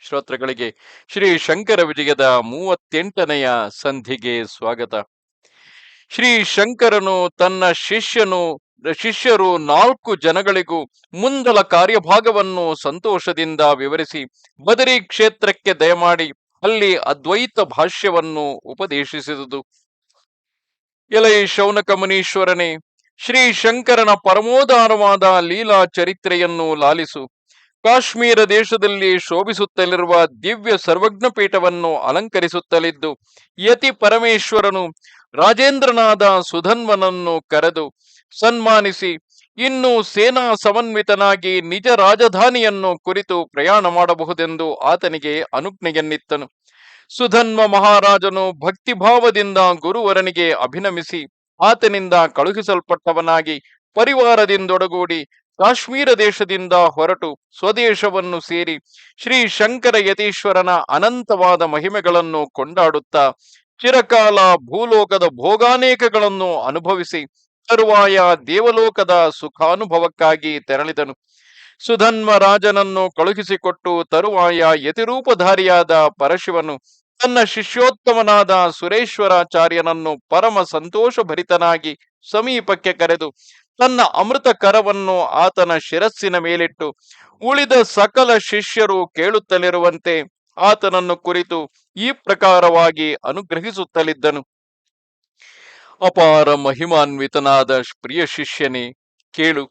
ಶ್ರೋತೃಗಳಿಗೆ ಶ್ರೀ ಶಂಕರ ವಿಜಯದ ಮೂವತ್ತೆಂಟನೆಯ ಸಂಧಿಗೆ ಸ್ವಾಗತ. ಶ್ರೀ ಶಂಕರನು ತನ್ನ ಶಿಷ್ಯನು, ಶಿಷ್ಯರು ನಾಲ್ಕು ಜನಗಳಿಗೂ ಮುಂದಲ ಕಾರ್ಯಭಾಗವನ್ನು ಸಂತೋಷದಿಂದ ವಿವರಿಸಿ ಬದರಿ ಕ್ಷೇತ್ರಕ್ಕೆ ದಯಮಾಡಿ ಅಲ್ಲಿ ಅದ್ವೈತ ಭಾಷ್ಯವನ್ನು ಉಪದೇಶಿಸಿದುದು. ಎಲೈ ಶೌನಕ ಮುನೀಶ್ವರನೇ ಶ್ರೀ ಶಂಕರನ ಪರಮೋದಾರವಾದ ಲೀಲಾ ಚರಿತ್ರೆಯನ್ನು ಲಾಲಿಸು. ಕಾಶ್ಮೀರ ದೇಶದಲ್ಲಿ ಶೋಭಿಸುತ್ತಲಿರುವ ದಿವ್ಯ ಸರ್ವಜ್ಞ ಪೀಠವನ್ನು ಅಲಂಕರಿಸುತ್ತಲಿದ್ದು, ಯತಿ ಪರಮೇಶ್ವರನು ರಾಜೇಂದ್ರನಾದ ಸುಧನ್ವನನ್ನು ಕರೆದು ಸನ್ಮಾನಿಸಿ, ಇನ್ನು ಸೇನಾ ಸಮನ್ವಿತನಾಗಿ ನಿಜ ರಾಜಧಾನಿಯನ್ನು ಕುರಿತು ಪ್ರಯಾಣ ಮಾಡಬಹುದೆಂದು ಆತನಿಗೆ ಅನುಜ್ಞೆಯನ್ನಿತ್ತನು. ಸುಧನ್ವ ಮಹಾರಾಜನು ಭಕ್ತಿಭಾವದಿಂದ ಗುರುವರನಿಗೆ ಅಭಿನಮಿಸಿ, ಆತನಿಂದ ಕಳುಹಿಸಲ್ಪಟ್ಟವನಾಗಿ ಪರಿವಾರದಿಂದೊಡಗೂಡಿ ಕಾಶ್ಮೀರ ದೇಶದಿಂದ ಹೊರಟು ಸ್ವದೇಶವನ್ನು ಸೇರಿ ಶ್ರೀ ಶಂಕರ ಯತೀಶ್ವರನ ಅನಂತವಾದ ಮಹಿಮೆಗಳನ್ನು ಕೊಂಡಾಡುತ್ತಾ ಚಿರಕಾಲ ಭೂಲೋಕದ ಭೋಗಾನೇಕಗಳನ್ನು ಅನುಭವಿಸಿ ತರುವಾಯ ದೇವಲೋಕದ ಸುಖಾನುಭವಕ್ಕಾಗಿ ತೆರಳಿದನು. ಸುಧನ್ವ ರಾಜನನ್ನು ಕಳುಹಿಸಿಕೊಟ್ಟು ತರುವಾಯ ಯತಿರೂಪಧಾರಿಯಾದ ಪರಶಿವನು ತನ್ನ ಶಿಷ್ಯೋತ್ತಮನಾದ ಸುರೇಶ್ವರಾಚಾರ್ಯನನ್ನು ಪರಮ ಸಂತೋಷ ಭರಿತನಾಗಿ ಸಮೀಪಕ್ಕೆ ಕರೆದು ತನ್ನ ಅಮೃತ ಕರವನ್ನು ಆತನ ಶಿರಸ್ಸಿನ ಮೇಲಿಟ್ಟು ಉಳಿದ ಸಕಲ ಶಿಷ್ಯರು ಕೇಳುತ್ತಲಿರುವಂತೆ ಆತನನ್ನು ಕುರಿತು ಈ ಪ್ರಕಾರವಾಗಿ ಅನುಗ್ರಹಿಸುತ್ತಲಿದ್ದನು. ಅಪಾರ ಮಹಿಮಾನ್ವಿತನಾದ ಪ್ರಿಯ ಶಿಷ್ಯನೇ, ಕೇಳು,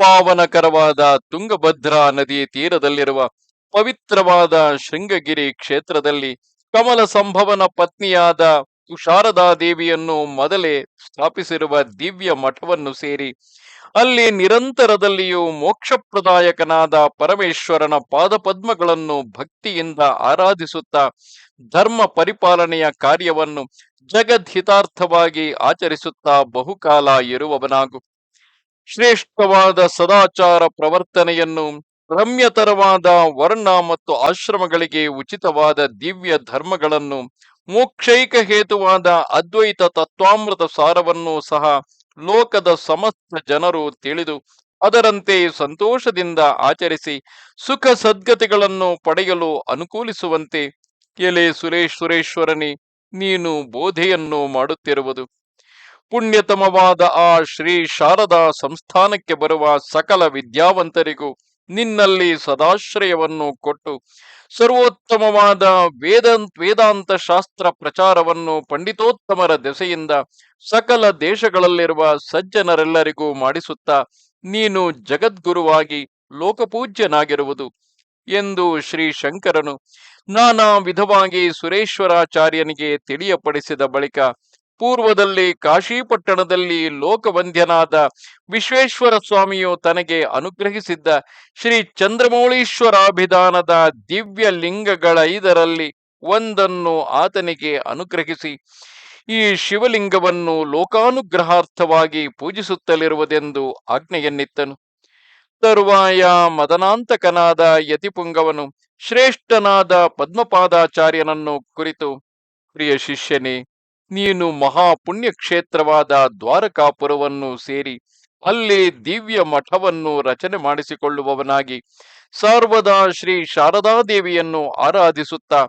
ಪಾವನಕರವಾದ ತುಂಗಭದ್ರಾ ನದಿ ತೀರದಲ್ಲಿರುವ ಪವಿತ್ರವಾದ ಶೃಂಗಗಿರಿ ಕ್ಷೇತ್ರದಲ್ಲಿ ಕಮಲ ಸಂಭವನ ಪತ್ನಿಯಾದ ಶಾರದಾ ದೇವಿಯನ್ನು ಮೊದಲೇ ಸ್ಥಾಪಿಸಿರುವ ದಿವ್ಯ ಮಠವನ್ನು ಸೇರಿ ಅಲ್ಲಿ ನಿರಂತರದಲ್ಲಿಯೂ ಮೋಕ್ಷಪ್ರದಾಯಕನಾದ ಪರಮೇಶ್ವರನ ಪಾದಪದ್ಮಗಳನ್ನು ಭಕ್ತಿಯಿಂದ ಆರಾಧಿಸುತ್ತಾ ಧರ್ಮ ಪರಿಪಾಲನೆಯ ಕಾರ್ಯವನ್ನು ಜಗದ್ಹಿತಾರ್ಥವಾಗಿ ಆಚರಿಸುತ್ತಾ ಬಹುಕಾಲ ಇರುವವನಾಗು. ಶ್ರೇಷ್ಠವಾದ ಸದಾಚಾರ ಪ್ರವರ್ತನೆಯನ್ನು ರಮ್ಯತರವಾದ ವರ್ಣ ಮತ್ತು ಆಶ್ರಮಗಳಿಗೆ ಉಚಿತವಾದ ದಿವ್ಯ ಧರ್ಮಗಳನ್ನು ಮೋಕ್ಷೈಕ ಹೇತುವಾದ ಅದ್ವೈತ ತತ್ವಾಮೃತ ಸಾರವನ್ನು ಸಹ ಲೋಕದ ಸಮಸ್ತ ಜನರು ತಿಳಿದು ಅದರಂತೆ ಸಂತೋಷದಿಂದ ಆಚರಿಸಿ ಸುಖ ಸದ್ಗತಿಗಳನ್ನು ಪಡೆಯಲು ಅನುಕೂಲಿಸುವಂತೆ ಎಲೆ ಸುರೇಶ್ ಸುರೇಶ್ವರನಿ, ನೀನು ಬೋಧೆಯನ್ನು ಮಾಡುತ್ತಿರುವುದು. ಪುಣ್ಯತಮವಾದ ಆ ಶ್ರೀ ಶಾರದಾ ಸಂಸ್ಥಾನಕ್ಕೆ ಬರುವ ಸಕಲ ವಿದ್ಯಾವಂತರಿಗೂ ನಿನ್ನಲ್ಲಿ ಸದಾಶ್ರಯವನ್ನು ಕೊಟ್ಟು ಸರ್ವೋತ್ತಮವಾದ ವೇದ ವೇದಾಂತ ಶಾಸ್ತ್ರ ಪ್ರಚಾರವನ್ನು ಪಂಡಿತೋತ್ತಮರ ದೆಸೆಯಿಂದ ಸಕಲ ದೇಶಗಳಲ್ಲಿರುವ ಸಜ್ಜನರೆಲ್ಲರಿಗೂ ಮಾಡಿಸುತ್ತಾ ನೀನು ಜಗದ್ಗುರುವಾಗಿ ಲೋಕಪೂಜ್ಯನಾಗಿರುವುದು ಎಂದು ಶ್ರೀ ಶಂಕರನು ನಾನಾ ವಿಧವಾಗಿ ಸುರೇಶ್ವರಾಚಾರ್ಯನಿಗೆ ತಿಳಿಯಪಡಿಸಿದ ಬಳಿಕ ಪೂರ್ವದಲ್ಲಿ ಕಾಶಿಪಟ್ಟಣದಲ್ಲಿ ಲೋಕವಂದ್ಯನಾದ ವಿಶ್ವೇಶ್ವರ ಸ್ವಾಮಿಯು ತನಗೆ ಅನುಗ್ರಹಿಸಿದ್ದ ಶ್ರೀ ಚಂದ್ರಮೌಳೀಶ್ವರಾಭಿಧಾನದ ದಿವ್ಯ ಲಿಂಗಗಳೈದರಲ್ಲಿ ಒಂದನ್ನು ಆತನಿಗೆ ಅನುಗ್ರಹಿಸಿ. ಈ ಶಿವಲಿಂಗವನ್ನು ಲೋಕಾನುಗ್ರಹಾರ್ಥವಾಗಿ ಪೂಜಿಸುತ್ತಲಿರುವುದೆಂದು ಆಜ್ಞೆಯನ್ನಿತ್ತನು. ತರುವಾಯ ಮದನಾಂತಕನಾದ ಯತಿಪುಂಗವನು ಶ್ರೇಷ್ಠನಾದ ಪದ್ಮಪಾದಾಚಾರ್ಯನನ್ನು ಕುರಿತು, ಪ್ರಿಯ ಶಿಷ್ಯನೇ ನೀನು ಮಹಾಪುಣ್ಯ ಕ್ಷೇತ್ರವಾದ ದ್ವಾರಕಾಪುರವನ್ನು ಸೇರಿ ಅಲ್ಲಿ ದಿವ್ಯ ಮಠವನ್ನು ರಚನೆ ಮಾಡಿಸಿಕೊಳ್ಳುವವನಾಗಿ ಸರ್ವದಾ ಶ್ರೀ ಶಾರದಾದೇವಿಯನ್ನು ಆರಾಧಿಸುತ್ತಾ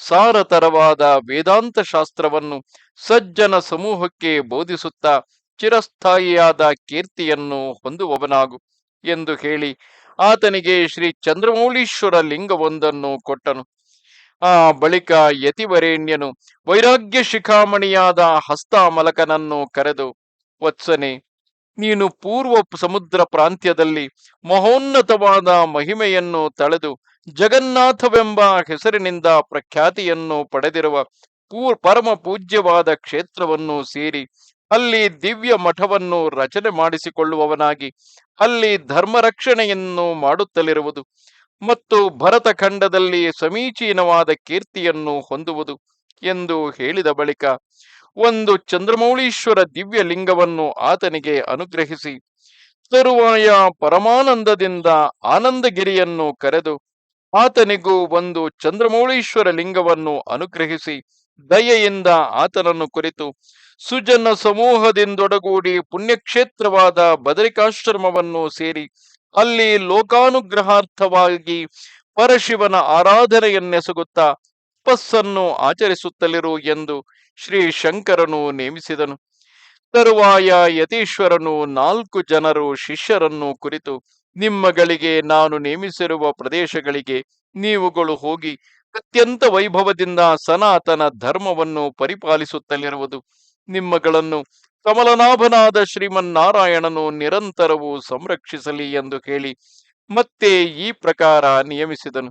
ಸಾರತರವಾದ ವೇದಾಂತ ಶಾಸ್ತ್ರವನ್ನು ಸಜ್ಜನ ಸಮೂಹಕ್ಕೆ ಬೋಧಿಸುತ್ತಾ ಚಿರಸ್ಥಾಯಿಯಾದ ಕೀರ್ತಿಯನ್ನು ಹೊಂದುವವನಾಗು ಎಂದು ಹೇಳಿ ಆತನಿಗೆ ಶ್ರೀ ಚಂದ್ರಮೌಳೀಶ್ವರ ಲಿಂಗವೊಂದನ್ನು ಕೊಟ್ಟನು. ಆ ಬಳಿಕ ಯತಿವರೇಣ್ಯನು ವೈರಾಗ್ಯ ಶಿಖಾಮಣಿಯಾದ ಹಸ್ತಾಮಲಕನನ್ನು ಕರೆದು, ವತ್ಸನೆ, ನೀನು ಪೂರ್ವ ಸಮುದ್ರ ಪ್ರಾಂತ್ಯದಲ್ಲಿ ಮಹೋನ್ನತವಾದ ಮಹಿಮೆಯನ್ನು ತಳೆದು ಜಗನ್ನಾಥವೆಂಬ ಹೆಸರಿನಿಂದ ಪ್ರಖ್ಯಾತಿಯನ್ನು ಪಡೆದಿರುವ ಪೂರ್ ಪರಮ ಪೂಜ್ಯವಾದ ಕ್ಷೇತ್ರವನ್ನು ಸೇರಿ ಅಲ್ಲಿ ದಿವ್ಯ ಮಠವನ್ನು ರಚನೆ ಮಾಡಿಸಿಕೊಳ್ಳುವವನಾಗಿ ಅಲ್ಲಿ ಧರ್ಮ ರಕ್ಷಣೆಯನ್ನು ಮಾಡುತ್ತಲಿರುವುದು. ಮತ್ತು ಭರತಖಂಡದಲ್ಲಿ ಸಮೀಚೀನವಾದ ಕೀರ್ತಿಯನ್ನು ಹೊಂದುವುದು ಎಂದು ಹೇಳಿದ ಬಳಿಕ ಒಂದು ಚಂದ್ರಮೌಳೀಶ್ವರ ದಿವ್ಯ ಲಿಂಗವನ್ನು ಆತನಿಗೆ ಅನುಗ್ರಹಿಸಿ ತರುವಾಯ ಪರಮಾನಂದದಿಂದ ಆನಂದಗಿರಿಯನ್ನು ಕರೆದು ಆತನಿಗೂ ಒಂದು ಚಂದ್ರಮೌಳೀಶ್ವರ ಲಿಂಗವನ್ನು ಅನುಗ್ರಹಿಸಿ ದಯೆಯಿಂದ ಆತನನ್ನು ಕುರಿತು ಸುಜನ ಸಮೂಹದಿಂದೊಡಗೂಡಿ ಪುಣ್ಯಕ್ಷೇತ್ರವಾದ ಬದರಿಕಾಶ್ರಮವನ್ನು ಸೇರಿ ಅಲ್ಲಿ ಲೋಕಾನುಗ್ರಹಾರ್ಥವಾಗಿ ಪರಶಿವನ ಆರಾಧನೆಯನ್ನೆಸಗುತ್ತಾ ತಪಸ್ಸನ್ನು ಆಚರಿಸುತ್ತಲಿರು ಎಂದು ಶ್ರೀ ಶಂಕರನು ನೇಮಿಸಿದನು. ತರುವಾಯ ಯತೀಶ್ವರನು ನಾಲ್ಕು ಜನರು ಶಿಷ್ಯರನ್ನು ಕುರಿತು, ನಿಮ್ಮಗಳಿಗೆ ನಾನು ನೇಮಿಸಿರುವ ಪ್ರದೇಶಗಳಿಗೆ ನೀವುಗಳು ಹೋಗಿ ಅತ್ಯಂತ ವೈಭವದಿಂದ ಸನಾತನ ಧರ್ಮವನ್ನು ಪರಿಪಾಲಿಸುತ್ತಲಿರುವುದು ನಿಮ್ಮಗಳನ್ನು ಕಮಲನಾಭನಾದ ಶ್ರೀಮನ್ನಾರಾಯಣನು ನಿರಂತರವೂ ಸಂರಕ್ಷಿಸಲಿ ಎಂದು ಹೇಳಿ ಮತ್ತೆ ಈ ಪ್ರಕಾರ ನಿಯಮಿಸಿದನು.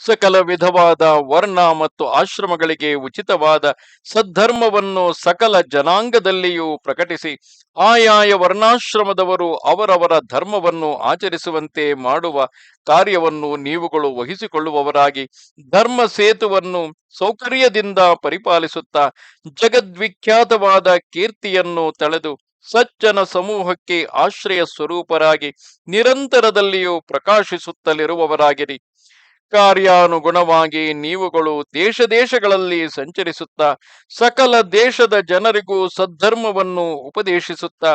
ಸಕಲ ವಿಧವಾದ ವರ್ಣ ಮತ್ತು ಆಶ್ರಮಗಳಿಗೆ ಉಚಿತವಾದ ಸದ್ಧರ್ಮವನ್ನು ಸಕಲ ಜನಾಂಗದಲ್ಲಿಯೂ ಪ್ರಕಟಿಸಿ, ಆಯಾಯ ವರ್ಣಾಶ್ರಮದವರು ಅವರವರ ಧರ್ಮವನ್ನು ಆಚರಿಸುವಂತೆ ಮಾಡುವ ಕಾರ್ಯವನ್ನು ನೀವುಗಳು ವಹಿಸಿಕೊಳ್ಳುವವರಾಗಿ, ಧರ್ಮ ಸೇತುವನ್ನು ಸೌಕರ್ಯದಿಂದ ಪರಿಪಾಲಿಸುತ್ತಾ, ಜಗದ್ವಿಖ್ಯಾತವಾದ ಕೀರ್ತಿಯನ್ನು ತಳೆದು ಸಜ್ಜನ ಸಮೂಹಕ್ಕೆ ಆಶ್ರಯ ಸ್ವರೂಪರಾಗಿ ನಿರಂತರದಲ್ಲಿಯೂ ಪ್ರಕಾಶಿಸುತ್ತಲಿರುವವರಾಗಿರಿ. ಕಾರ್ಯಾನುಗುಣವಾಗಿ ನೀವುಗಳು ದೇಶ ದೇಶಗಳಲ್ಲಿ ಸಂಚರಿಸುತ್ತಾ, ಸಕಲ ದೇಶದ ಜನರಿಗೂ ಸದ್ಧರ್ಮವನ್ನು ಉಪದೇಶಿಸುತ್ತಾ,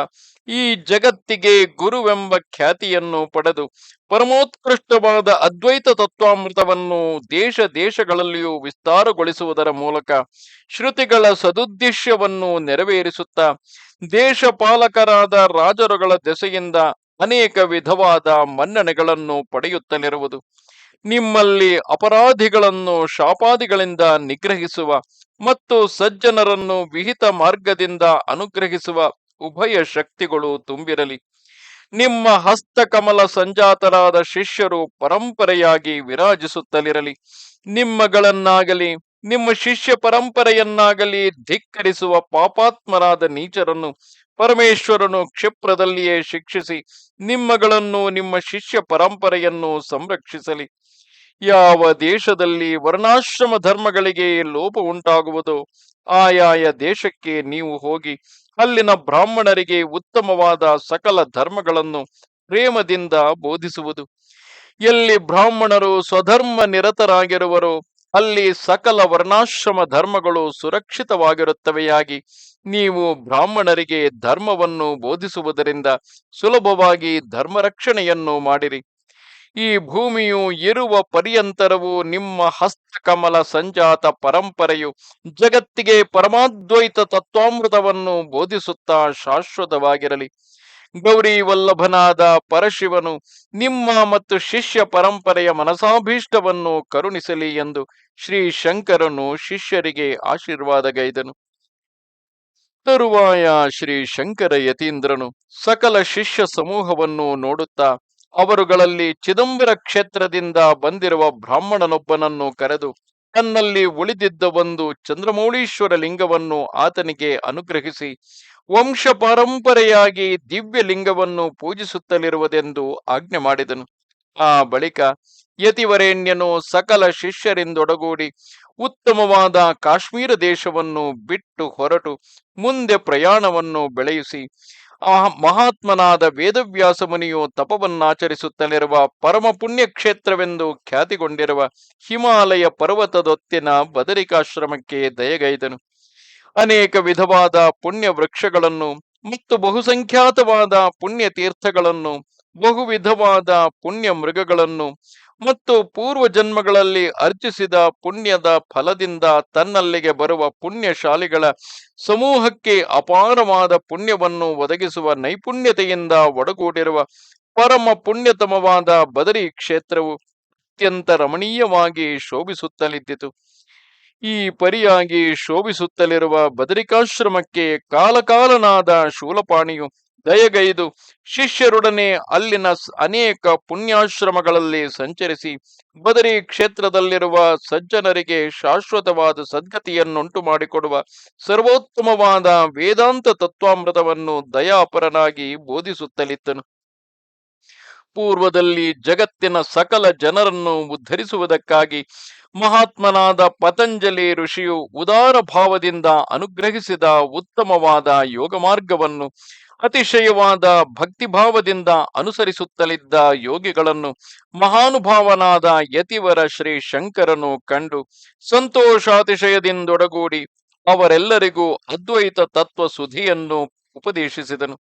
ಈ ಜಗತ್ತಿಗೆ ಗುರುವೆಂಬ ಖ್ಯಾತಿಯನ್ನು ಪಡೆದು, ಪರಮೋತ್ಕೃಷ್ಟವಾದ ಅದ್ವೈತ ತತ್ವಾಮೃತವನ್ನು ದೇಶ ದೇಶಗಳಲ್ಲಿಯೂ ವಿಸ್ತಾರಗೊಳಿಸುವುದರ ಮೂಲಕ ಶ್ರುತಿಗಳ ಸದುದ್ದೇಶ್ಯವನ್ನು ನೆರವೇರಿಸುತ್ತಾ, ದೇಶಪಾಲಕರಾದ ರಾಜರುಗಳ ದೆಸೆಯಿಂದ ಅನೇಕ ವಿಧವಾದ ಮನ್ನಣೆಗಳನ್ನು ಪಡೆಯುತ್ತಲಿರುವುದು. ನಿಮ್ಮಲ್ಲಿ ಅಪರಾಧಿಗಳನ್ನು ಶಾಪಾದಿಗಳಿಂದ ನಿಗ್ರಹಿಸುವ ಮತ್ತು ಸಜ್ಜನರನ್ನು ವಿಹಿತ ಮಾರ್ಗದಿಂದ ಅನುಗ್ರಹಿಸುವ ಉಭಯ ಶಕ್ತಿಗಳು ತುಂಬಿರಲಿ. ನಿಮ್ಮ ಹಸ್ತಕಮಲ ಸಂಜಾತರಾದ ಶಿಷ್ಯರು ಪರಂಪರೆಯಾಗಿ ವಿರಾಜಿಸುತ್ತಲಿರಲಿ. ನಿಮ್ಮಗಳನ್ನಾಗಲಿ ನಿಮ್ಮ ಶಿಷ್ಯ ಪರಂಪರೆಯನ್ನಾಗಲಿ ಧಿಕ್ಕರಿಸುವ ಪಾಪಾತ್ಮರಾದ ನೀಚರನ್ನು ಪರಮೇಶ್ವರನು ಕ್ಷಿಪ್ರದಲ್ಲಿಯೇ ಶಿಕ್ಷಿಸಿ, ನಿಮ್ಮಗಳನ್ನು ನಿಮ್ಮ ಶಿಷ್ಯ ಪರಂಪರೆಯನ್ನು ಸಂರಕ್ಷಿಸಲಿ. ಯಾವ ದೇಶದಲ್ಲಿ ವರ್ಣಾಶ್ರಮ ಧರ್ಮಗಳಿಗೆ ಲೋಪ ಉಂಟಾಗುವುದೋ, ಆಯಾಯ ದೇಶಕ್ಕೆ ನೀವು ಹೋಗಿ ಅಲ್ಲಿನ ಬ್ರಾಹ್ಮಣರಿಗೆ ಉತ್ತಮವಾದ ಸಕಲ ಧರ್ಮಗಳನ್ನು ಪ್ರೇಮದಿಂದ ಬೋಧಿಸುವುದು. ಎಲ್ಲಿ ಬ್ರಾಹ್ಮಣರು ಸ್ವಧರ್ಮ ನಿರತರಾಗಿರುವರೋ ಅಲ್ಲಿ ಸಕಲ ವರ್ಣಾಶ್ರಮ ಧರ್ಮಗಳು ಸುರಕ್ಷಿತವಾಗಿರುತ್ತವೆಯಾಗಿ, ನೀವು ಬ್ರಾಹ್ಮಣರಿಗೆ ಧರ್ಮವನ್ನು ಬೋಧಿಸುವುದರಿಂದ ಸುಲಭವಾಗಿ ಧರ್ಮರಕ್ಷಣೆಯನ್ನು ಮಾಡಿರಿ. ಈ ಭೂಮಿಯು ಇರುವ ಪರ್ಯಂತರವು ನಿಮ್ಮ ಹಸ್ತಕಮಲ ಸಂಜಾತ ಪರಂಪರೆಯು ಜಗತ್ತಿಗೆ ಪರಮಾದ್ವೈತ ತತ್ವಾಮೃತವನ್ನು ಬೋಧಿಸುತ್ತಾ ಶಾಶ್ವತವಾಗಿರಲಿ. ಗೌರಿ ವಲ್ಲಭನಾದ ಪರಶಿವನು ನಿಮ್ಮ ಮತ್ತು ಶಿಷ್ಯ ಪರಂಪರೆಯ ಮನಸಾಭೀಷ್ಟವನ್ನು ಕರುಣಿಸಲಿ ಎಂದು ಶ್ರೀ ಶಂಕರನು ಶಿಷ್ಯರಿಗೆ ಆಶೀರ್ವಾದಗೈದನು ತರುವಾಯ ಶ್ರೀ ಶಂಕರ ಯತೀಂದ್ರನು ಸಕಲ ಶಿಷ್ಯ ಸಮೂಹವನ್ನು ನೋಡುತ್ತಾ ಅವರುಗಳಲ್ಲಿ ಚಿದಂಬರ ಕ್ಷೇತ್ರದಿಂದ ಬಂದಿರುವ ಬ್ರಾಹ್ಮಣನೊಬ್ಬನನ್ನು ಕರೆದು ತನ್ನಲ್ಲಿ ಉಳಿದಿದ್ದ ಒಂದು ಚಂದ್ರಮೌಳೀಶ್ವರ ಲಿಂಗವನ್ನು ಆತನಿಗೆ ಅನುಗ್ರಹಿಸಿ ವಂಶ ಪರಂಪರೆಯಾಗಿ ದಿವ್ಯ ಲಿಂಗವನ್ನು ಪೂಜಿಸುತ್ತಲಿರುವುದೆಂದು ಆಜ್ಞೆ ಮಾಡಿದನು. ಆ ಬಳಿಕ ಯತಿವರೇಣ್ಯನು ಸಕಲ ಶಿಷ್ಯರಿಂದೊಡಗೂಡಿ ಉತ್ತಮವಾದ ಕಾಶ್ಮೀರ ದೇಶವನ್ನು ಬಿಟ್ಟು ಹೊರಟು ಮುಂದೆ ಪ್ರಯಾಣವನ್ನು ಬೆಳೆಯಿಸಿ, ಆ ಮಹಾತ್ಮನಾದ ವೇದವ್ಯಾಸ ಮುನಿಯು ತಪವನ್ನಾಚರಿಸುತ್ತಲಿರುವ ಪರಮ ಪುಣ್ಯ ಕ್ಷೇತ್ರವೆಂದು ಖ್ಯಾತಿಗೊಂಡಿರುವ ಹಿಮಾಲಯ ಪರ್ವತದೊತ್ತಿನ ಬದರಿಕಾಶ್ರಮಕ್ಕೆ ದಯಗೈದನು. ಅನೇಕ ವಿಧವಾದ ಪುಣ್ಯ ವೃಕ್ಷಗಳನ್ನು ಮತ್ತು ಬಹುಸಂಖ್ಯಾತವಾದ ಪುಣ್ಯ ತೀರ್ಥಗಳನ್ನು ಬಹು ವಿಧವಾದ ಪುಣ್ಯ ಮೃಗಗಳನ್ನು ಮತ್ತು ಪೂರ್ವ ಜನ್ಮಗಳಲ್ಲಿ ಅರ್ಜಿಸಿದ ಪುಣ್ಯದ ಫಲದಿಂದ ತನ್ನಲ್ಲಿಗೆ ಬರುವ ಪುಣ್ಯಶಾಲಿಗಳ ಸಮೂಹಕ್ಕೆ ಅಪಾರವಾದ ಪುಣ್ಯವನ್ನು ಒದಗಿಸುವ ನೈಪುಣ್ಯತೆಯಿಂದ ಒಡಗೂಡಿರುವ ಪರಮ ಪುಣ್ಯತಮವಾದ ಬದರಿ ಕ್ಷೇತ್ರವು ಅತ್ಯಂತ ರಮಣೀಯವಾಗಿ ಶೋಭಿಸುತ್ತಲಿದ್ದಿತು. ಈ ಪರಿಯಾಗಿ ಶೋಭಿಸುತ್ತಲಿರುವ ಬದರಿಕಾಶ್ರಮಕ್ಕೆ ಕಾಲಕಾಲನಾದ ಶೂಲಪಾಣಿಯು ದಯಗೈದು ಶಿಷ್ಯರೊಡನೆ ಅಲ್ಲಿನ ಅನೇಕ ಪುಣ್ಯಾಶ್ರಮಗಳಲ್ಲಿ ಸಂಚರಿಸಿ ಬದರಿ ಕ್ಷೇತ್ರದಲ್ಲಿರುವ ಸಜ್ಜನರಿಗೆ ಶಾಶ್ವತವಾದ ಸದ್ಗತಿಯನ್ನುಂಟು ಮಾಡಿಕೊಡುವ ಸರ್ವೋತ್ತಮವಾದ ವೇದಾಂತ ತತ್ವಾಮೃತವನ್ನು ದಯಾಪರನಾಗಿ ಬೋಧಿಸುತ್ತಲಿದ್ದನು. ಪೂರ್ವದಲ್ಲಿ ಜಗತ್ತಿನ ಸಕಲ ಜನರನ್ನು ಉದ್ಧರಿಸುವುದಕ್ಕಾಗಿ ಮಹಾತ್ಮನಾದ ಪತಂಜಲಿ ಋಷಿಯು ಉದಾರ ಭಾವದಿಂದ ಅನುಗ್ರಹಿಸಿದ ಉತ್ತಮವಾದ ಯೋಗ ಮಾರ್ಗವನ್ನು ಅತಿಶಯವಾದ ಭಕ್ತಿಭಾವದಿಂದ ಅನುಸರಿಸುತ್ತಲಿದ್ದ ಯೋಗಿಗಳನ್ನು ಮಹಾನುಭಾವನಾದ ಯತಿವರ ಶ್ರೀ ಶಂಕರನು ಕಂಡು ಸಂತೋಷಾತಿಶಯದಿಂದೊಡಗೂಡಿ ಅವರೆಲ್ಲರಿಗೂ ಅದ್ವೈತ ತತ್ವ ಸುಧಿಯನ್ನು ಉಪದೇಶಿಸಿದನು.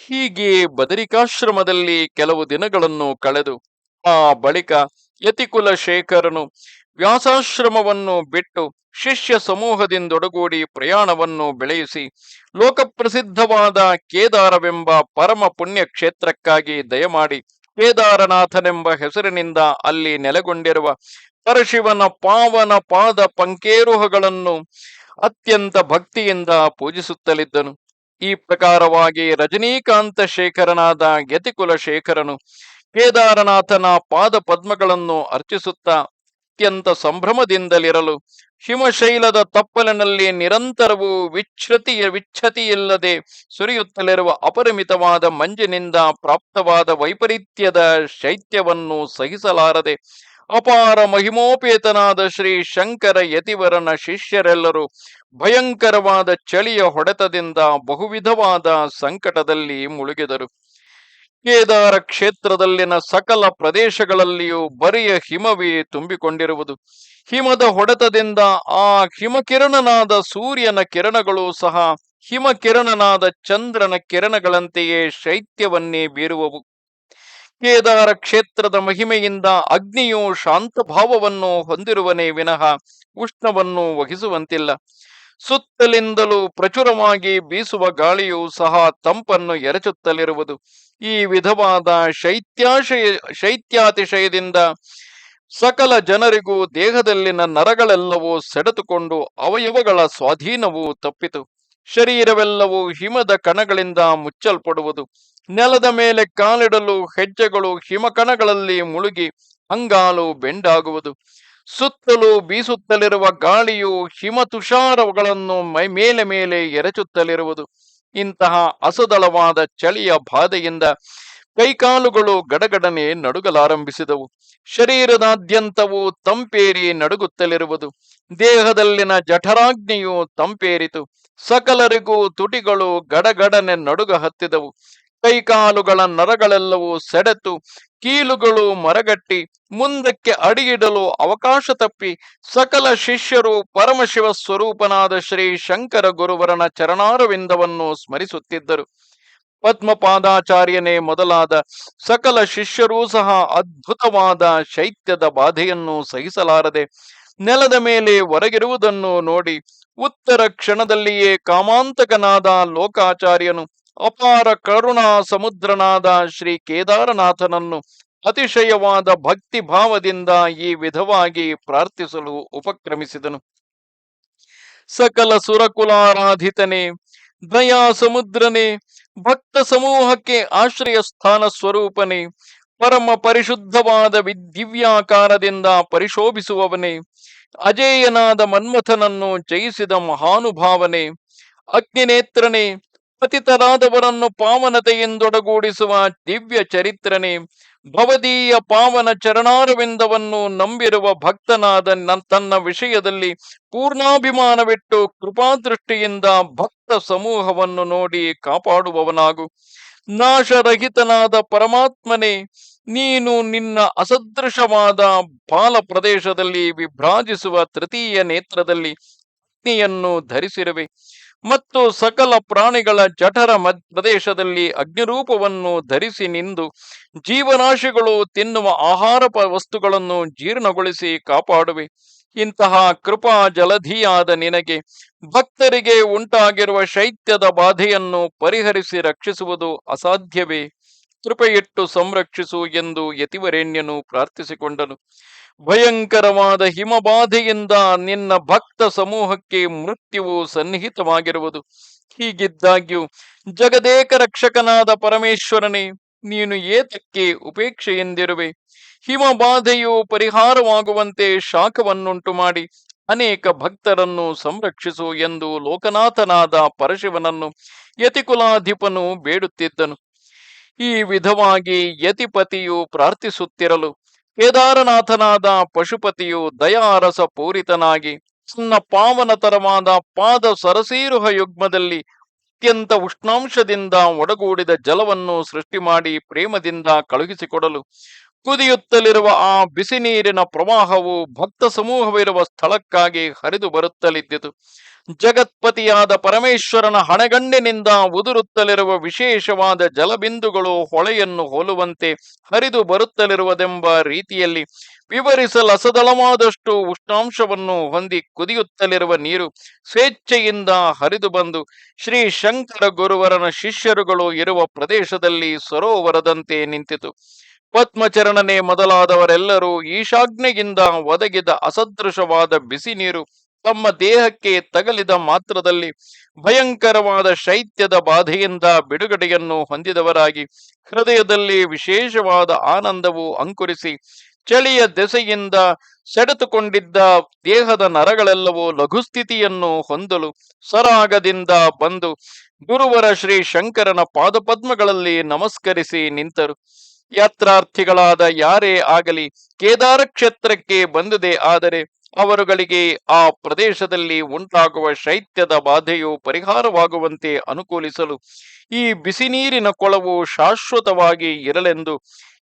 ಹೀಗೆ ಬದರಿಕಾಶ್ರಮದಲ್ಲಿ ಕೆಲವು ದಿನಗಳನ್ನು ಕಳೆದು, ಆ ಬಳಿಕ ಯತಿಕುಲ ಶೇಖರನು ವ್ಯಾಸಾಶ್ರಮವನ್ನು ಬಿಟ್ಟು ಶಿಷ್ಯ ಸಮೂಹದಿಂದೊಡಗೂಡಿ ಪ್ರಯಾಣವನ್ನು ಬೆಳೆಯಿಸಿ ಲೋಕಪ್ರಸಿದ್ಧವಾದ ಕೇದಾರವೆಂಬ ಪರಮ ಪುಣ್ಯ ಕ್ಷೇತ್ರಕ್ಕಾಗಿ ದಯಮಾಡಿ ಕೇದಾರನಾಥನೆಂಬ ಹೆಸರಿನಿಂದ ಅಲ್ಲಿ ನೆಲೆಗೊಂಡಿರುವ ಪರಶಿವನ ಪಾವನ ಪಾದ ಪಂಕೇರುಹಗಳನ್ನು ಅತ್ಯಂತ ಭಕ್ತಿಯಿಂದ ಪೂಜಿಸುತ್ತಲಿದ್ದನು. ಈ ಪ್ರಕಾರವಾಗಿ ರಜನೀಕಾಂತ ಶೇಖರನಾದ ಯತಿಕುಲ ಶೇಖರನು ಕೇದಾರನಾಥನ ಪಾದ ಪದ್ಮಗಳನ್ನು ಅರ್ಚಿಸುತ್ತಾ ಅತ್ಯಂತ ಸಂಭ್ರಮದಿಂದಲಿರಲು ಹಿಮಶೈಲದ ತಪ್ಪಲಿನಲ್ಲಿ ನಿರಂತರವೂ ವಿಚ್ಛತಿಯ ವಿಚ್ಛತಿಯಿಲ್ಲದೆ ಸುರಿಯುತ್ತಲಿರುವ ಅಪರಿಮಿತವಾದ ಮಂಜಿನಿಂದ ಪ್ರಾಪ್ತವಾದ ವೈಪರೀತ್ಯದ ಶೈತ್ಯವನ್ನು ಸಹಿಸಲಾರದೆ ಅಪಾರ ಮಹಿಮೋಪೇತನಾದ ಶ್ರೀ ಶಂಕರ ಯತಿವರನ ಶಿಷ್ಯರೆಲ್ಲರೂ ಭಯಂಕರವಾದ ಚಳಿಯ ಹೊಡೆತದಿಂದ ಬಹುವಿಧವಾದ ಸಂಕಟದಲ್ಲಿ ಮುಳುಗಿದರು. ಕೇದಾರ ಕ್ಷೇತ್ರದಲ್ಲಿನ ಸಕಲ ಪ್ರದೇಶಗಳಲ್ಲಿಯೂ ಬರಿಯ ಹಿಮವೇ ತುಂಬಿಕೊಂಡಿರುವುದು. ಹಿಮದ ಹೊಡೆತದಿಂದ ಆ ಹಿಮಕಿರಣನಾದ ಸೂರ್ಯನ ಕಿರಣಗಳು ಸಹ ಹಿಮಕಿರಣನಾದ ಚಂದ್ರನ ಕಿರಣಗಳಂತೆಯೇ ಶೈತ್ಯವನ್ನೇ ಬೀರುವವು. ಕೇದಾರ ಕ್ಷೇತ್ರದ ಮಹಿಮೆಯಿಂದ ಅಗ್ನಿಯು ಶಾಂತ ಭಾವವನ್ನು ಹೊಂದಿರುವನೇ ವಿನಃ ಉಷ್ಣವನ್ನು ವಹಿಸುವಂತಿಲ್ಲ. ಸುತ್ತಲಿಂದಲೂ ಪ್ರಚುರವಾಗಿ ಬೀಸುವ ಗಾಳಿಯು ಸಹ ತಂಪನ್ನು ಎರಚುತ್ತಲಿರುವುದು. ಈ ವಿಧವಾದ ಶೈತ್ಯಾಶಯ, ಶೈತ್ಯಾತಿಶಯದಿಂದ ಸಕಲ ಜನರಿಗೂ ದೇಹದಲ್ಲಿನ ನರಗಳೆಲ್ಲವೂ ಸೆಡೆತುಕೊಂಡು ಅವಯವಗಳ ಸ್ವಾಧೀನವೂ ತಪ್ಪಿತು. ಶರೀರವೆಲ್ಲವೂ ಹಿಮದ ಕಣಗಳಿಂದ ಮುಚ್ಚಲ್ಪಡುವುದು. ನೆಲದ ಮೇಲೆ ಕಾಲಿಡಲು ಹೆಜ್ಜೆಗಳು ಹಿಮಕಣಗಳಲ್ಲಿ ಮುಳುಗಿ ಅಂಗಾಲು ಬೆಂಡಾಗುವುದು. ಸುತ್ತಲೂ ಬೀಸುತ್ತಲಿರುವ ಗಾಳಿಯು ಹಿಮ ತುಷಾರಗಳನ್ನು ಮೈ ಮೇಲೆ ಮೇಲೆ ಎರಚುತ್ತಲಿರುವುದು. ಇಂತಹ ಅಸದಳವಾದ ಚಳಿಯ ಬಾಧೆಯಿಂದ ಕೈಕಾಲುಗಳು ಗಡಗಡನೆ ನಡುಗಲಾರಂಭಿಸಿದವು. ಶರೀರದಾದ್ಯಂತವೂ ತಂಪೇರಿ ನಡುಗುತ್ತಲಿರುವುದು. ದೇಹದಲ್ಲಿನ ಜಠರಾಗ್ನಿಯು ತಂಪೇರಿತು. ಸಕಲರಿಗೂ ತುಟಿಗಳು ಗಡಗಡನೆ ನಡುಗ ಹತ್ತಿದವು ಕೈಕಾಲುಗಳ ನರಗಳೆಲ್ಲವೂ ಸೆಡೆತು, ಕೀಲುಗಳು ಮರಗಟ್ಟಿ, ಮುಂದಕ್ಕೆ ಅಡಿಯಿಡಲು ಅವಕಾಶ ತಪ್ಪಿ, ಸಕಲ ಶಿಷ್ಯರು ಪರಮಶಿವ ಸ್ವರೂಪನಾದ ಶ್ರೀ ಶಂಕರ ಗುರುವರನ ಚರಣಾರವಿಂದವನ್ನು ಸ್ಮರಿಸುತ್ತಿದ್ದರು. ಪದ್ಮಪಾದಾಚಾರ್ಯನೇ ಮೊದಲಾದ ಸಕಲ ಶಿಷ್ಯರೂ ಸಹ ಅದ್ಭುತವಾದ ಶೈತ್ಯದ ಬಾಧೆಯನ್ನು ಸಹಿಸಲಾರದೆ, ನೆಲದ ಮೇಲೆ ಹೊರಗಿರುವುದನ್ನು ನೋಡಿ, ಉತ್ತರ ಕ್ಷಣದಲ್ಲಿಯೇ ಕಾಮಾಂತಕನಾದ ಲೋಕಾಚಾರ್ಯನು ಅಪಾರ ಕರುಣಾ ಸಮುದ್ರನಾದ ಶ್ರೀ ಕೇದಾರನಾಥನನ್ನು ಅತಿಶಯವಾದ ಭಕ್ತಿ ಭಾವದಿಂದ ಈ ವಿಧವಾಗಿ ಪ್ರಾರ್ಥಿಸಲು ಉಪಕ್ರಮಿಸಿದನು. ಸಕಲ ಸುರಕುಲಾರಾಧಿತನೇ ದಯಾ ಸಮುದ್ರನೇ ಭಕ್ತ ಸಮೂಹಕ್ಕೆ ಆಶ್ರಯ ಸ್ಥಾನ ಸ್ವರೂಪನೇ, ಪರಮ ಪರಿಶುದ್ಧವಾದ ದಿವ್ಯಾಕಾರದಿಂದ ಪರಿಶೋಭಿಸುವವನೇ, ಅಜೇಯನಾದ ಮನ್ಮಥನನ್ನು ಜಯಿಸಿದ ಮಹಾನುಭಾವನೆ, ಅಗ್ನಿನೇತ್ರನೇ ಪತಿತರಾದವರನ್ನು ಪಾವನತೆಯಿಂದೊಡಗೂಡಿಸುವ ದಿವ್ಯ ಚರಿತ್ರನೇ ಭವದೀಯ ಪಾವನ ಚರಣಾರವಿಂದವನ್ನು ನಂಬಿರುವ ಭಕ್ತನಾದ ತನ್ನ ವಿಷಯದಲ್ಲಿ ಪೂರ್ಣಾಭಿಮಾನವಿಟ್ಟು ಕೃಪಾದೃಷ್ಟಿಯಿಂದ ಭಕ್ತ ಸಮೂಹವನ್ನು ನೋಡಿ ಕಾಪಾಡುವವನಾಗು. ನಾಶರಹಿತನಾದ ಪರಮಾತ್ಮನೇ, ನೀನು ನಿನ್ನ ಅಸದೃಶವಾದ ಬಾಲ ಪ್ರದೇಶದಲ್ಲಿ ವಿಭ್ರಾಜಿಸುವ ತೃತೀಯ ನೇತ್ರದಲ್ಲಿ ಅಗ್ನಿಯನ್ನು ಧರಿಸಿರುವೆ. ಮತ್ತು ಸಕಲ ಪ್ರಾಣಿಗಳ ಜಠರ ಪ್ರದೇಶದಲ್ಲಿ ಅಗ್ನಿರೂಪವನ್ನು ಧರಿಸಿ ನಿಂದು ಜೀವರಾಶಿಗಳು ತಿನ್ನುವ ಆಹಾರ ವಸ್ತುಗಳನ್ನು ಜೀರ್ಣಗೊಳಿಸಿ ಕಾಪಾಡುವೆ. ಇಂತಹ ಕೃಪಾ ಜಲಧಿಯಾದ ನಿನಗೆ ಭಕ್ತರಿಗೆ ಉಂಟಾಗಿರುವ ಶೈತ್ಯದ ಬಾಧೆಯನ್ನು ಪರಿಹರಿಸಿ ರಕ್ಷಿಸುವುದು ಅಸಾಧ್ಯವೇ. ಕೃಪೆಯಿಟ್ಟು ಸಂರಕ್ಷಿಸು ಎಂದು ಯತಿವರೇಣ್ಯನು ಪ್ರಾರ್ಥಿಸಿಕೊಂಡನು. ಭಯಂಕರವಾದ ಹಿಮಬಾಧೆಯಿಂದ ನಿನ್ನ ಭಕ್ತ ಸಮೂಹಕ್ಕೆ ಮೃತ್ಯುವು ಸನ್ನಿಹಿತವಾಗಿರುವುದು. ಹೀಗಿದ್ದಾಗ್ಯೂ ಜಗದೇಕ ರಕ್ಷಕನಾದ ಪರಮೇಶ್ವರನೇ, ನೀನು ಏತಕ್ಕೆ ಉಪೇಕ್ಷೆಯೆಂದಿರುವೆ? ಹಿಮಬಾಧೆಯು ಪರಿಹಾರವಾಗುವಂತೆ ಶಾಖವನ್ನುಂಟು ಮಾಡಿ ಅನೇಕ ಭಕ್ತರನ್ನು ಸಂರಕ್ಷಿಸು ಎಂದು ಲೋಕನಾಥನಾದ ಪರಶಿವನನ್ನು ಯತಿಕುಲಾಧಿಪನು ಬೇಡುತ್ತಿದ್ದನು. ಈ ವಿಧವಾಗಿ ಯತಿಪತಿಯು ಪ್ರಾರ್ಥಿಸುತ್ತಿರಲು ಕೇದಾರನಾಥನಾದ ಪಶುಪತಿಯು ದಯಾರಸ ಪೂರಿತನಾಗಿ ತನ್ನ ಪಾವನತರವಾದ ಪಾದ ಸರಸೀರುಹ ಯುಗ್ಮದಲ್ಲಿ ಅತ್ಯಂತ ಉಷ್ಣಾಂಶದಿಂದ ಒಡಗೂಡಿದ ಜಲವನ್ನು ಸೃಷ್ಟಿ ಮಾಡಿ ಪ್ರೇಮದಿಂದ ಕಳುಹಿಸಿಕೊಡಲು. ಕುದಿಯುತ್ತಲಿರುವ ಆ ಬಿಸಿ ನೀರಿನ ಪ್ರವಾಹವು ಭಕ್ತ ಸಮೂಹವಿರುವ ಸ್ಥಳಕ್ಕಾಗಿ ಹರಿದು ಬರುತ್ತಲಿದ್ದಿತು. ಜಗತ್ಪತಿಯಾದ ಪರಮೇಶ್ವರನ ಹಣೆಗಣ್ಣಿನಿಂದ ಉದುರುತ್ತಲಿರುವ ವಿಶೇಷವಾದ ಜಲಬಿಂದುಗಳು ಹೊಳೆಯನ್ನು ಹೋಲುವಂತೆ ಹರಿದು ಬರುತ್ತಲಿರುವುದೆಂಬ ರೀತಿಯಲ್ಲಿ ವಿವರಿಸಲಸದಳವಾದಷ್ಟು ಉಷ್ಣಾಂಶವನ್ನು ಹೊಂದಿ ಕುದಿಯುತ್ತಲಿರುವ ನೀರು ಸ್ವೇಚ್ಛೆಯಿಂದ ಹರಿದು ಬಂದು ಶ್ರೀ ಶಂಕರ ಗುರುವರನ ಶಿಷ್ಯರುಗಳು ಇರುವ ಪ್ರದೇಶದಲ್ಲಿ ಸರೋವರದಂತೆ ನಿಂತಿತು. ಪದ್ಮಚರಣನೆ ಮೊದಲಾದವರೆಲ್ಲರೂ ಈಶಾಗ್ನೆಯಿಂದ ಒದಗಿದ ಅಸದೃಶವಾದ ಬಿಸಿ ನೀರು ತಮ್ಮ ದೇಹಕ್ಕೆ ತಗಲಿದ ಮಾತ್ರದಲ್ಲಿ ಭಯಂಕರವಾದ ಶೈತ್ಯದ ಬಾಧೆಯಿಂದ ಬಿಡುಗಡೆಯನ್ನು ಹೊಂದಿದವರಾಗಿ ಹೃದಯದಲ್ಲಿ ವಿಶೇಷವಾದ ಆನಂದವು ಅಂಕುರಿಸಿ ಚಳಿಯ ದೆಸೆಯಿಂದ ಸೆಡೆತುಕೊಂಡಿದ್ದ ದೇಹದ ನರಗಳೆಲ್ಲವೂ ಲಘುಸ್ಥಿತಿಯನ್ನು ಹೊಂದಲು ಸರಾಗದಿಂದ ಬಂದು ಗುರುವರ ಶ್ರೀ ಶಂಕರನ ಪಾದಪದ್ಮಗಳಲ್ಲಿ ನಮಸ್ಕರಿಸಿ ನಿಂತರು. ಯಾತ್ರಾರ್ಥಿಗಳಾದ ಯಾರೇ ಆಗಲಿ ಕೇದಾರ ಕ್ಷೇತ್ರಕ್ಕೆ ಬಂದದೆ ಆದರೆ ಅವರುಗಳಿಗೆ ಆ ಪ್ರದೇಶದಲ್ಲಿ ಉಂಟಾಗುವ ಶೈತ್ಯದ ಬಾಧೆಯು ಪರಿಹಾರವಾಗುವಂತೆ ಅನುಕೂಲಿಸಲು ಈ ಬಿಸಿ ನೀರಿನ ಕೊಳವು ಶಾಶ್ವತವಾಗಿ ಇರಲೆಂದು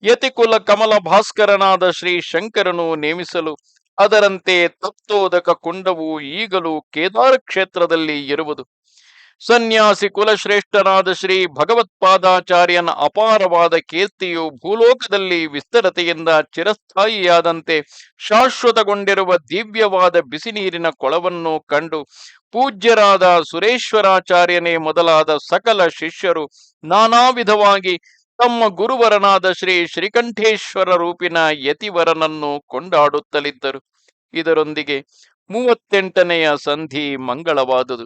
ಯತಿಕುಲ ಕಮಲ ಭಾಸ್ಕರನಾದ ಶ್ರೀ ಶಂಕರನು ನೇಮಿಸಲು ಅದರಂತೆ ತಪ್ತೋದಕ ಕುಂಡವು ಈಗಲೂ ಕೇದಾರ ಕ್ಷೇತ್ರದಲ್ಲಿ ಇರುವುದು. ಸನ್ಯಾಸಿ ಕುಲಶ್ರೇಷ್ಠನಾದ ಶ್ರೀ ಭಗವತ್ಪಾದಾಚಾರ್ಯನ ಅಪಾರವಾದ ಕೀರ್ತಿಯು ಭೂಲೋಕದಲ್ಲಿ ವಿಸ್ತರತೆಯಿಂದ ಚಿರಸ್ಥಾಯಿಯಾದಂತೆ ಶಾಶ್ವತಗೊಂಡಿರುವ ದಿವ್ಯವಾದ ಬಿಸಿ ನೀರಿನ ಕೊಳವನ್ನು ಕಂಡು ಪೂಜ್ಯರಾದ ಸುರೇಶ್ವರಾಚಾರ್ಯನೇ ಮೊದಲಾದ ಸಕಲ ಶಿಷ್ಯರು ನಾನಾ ವಿಧವಾಗಿ ತಮ್ಮ ಗುರುವರನಾದ ಶ್ರೀ ಶ್ರೀಕಂಠೇಶ್ವರ ರೂಪಿನ ಯತಿವರನನ್ನು ಕೊಂಡಾಡುತ್ತಲಿದ್ದರು. ಇದರೊಂದಿಗೆ ಮೂವತ್ತೆಂಟನೆಯ ಸಂಧಿ ಮಂಗಳವಾದುದು.